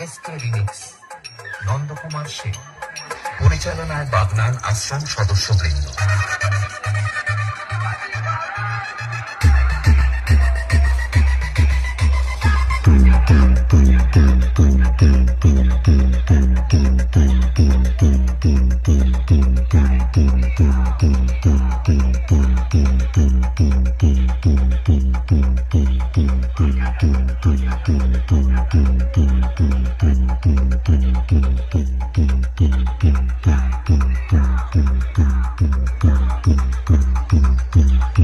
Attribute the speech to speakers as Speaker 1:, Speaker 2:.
Speaker 1: Extra Remix. পরিচালনায় বাগনান আশ্রম সদস্যবৃন্দ
Speaker 2: Thank you. 嗯嗯。